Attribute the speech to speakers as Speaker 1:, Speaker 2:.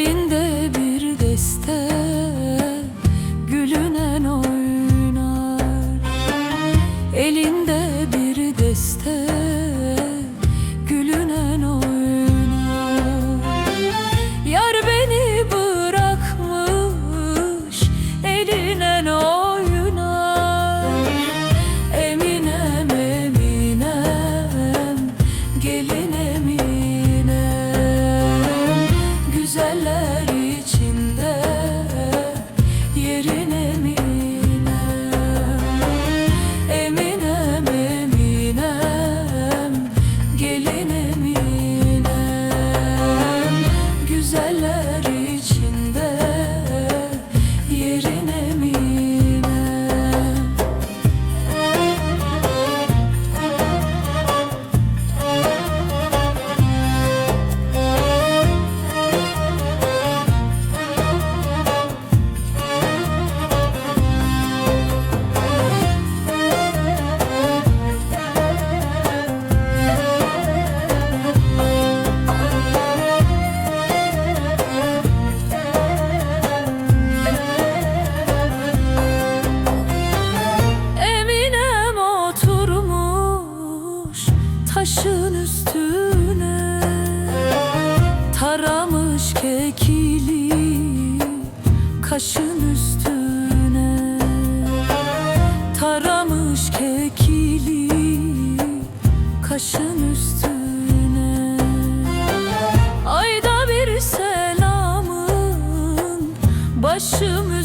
Speaker 1: Elinde bir deste gülünen oynar. Elinde taşın üstüne Taramış kekili kaşın üstüne. Taramış kekili kaşın üstüne. Ayda bir selamın başım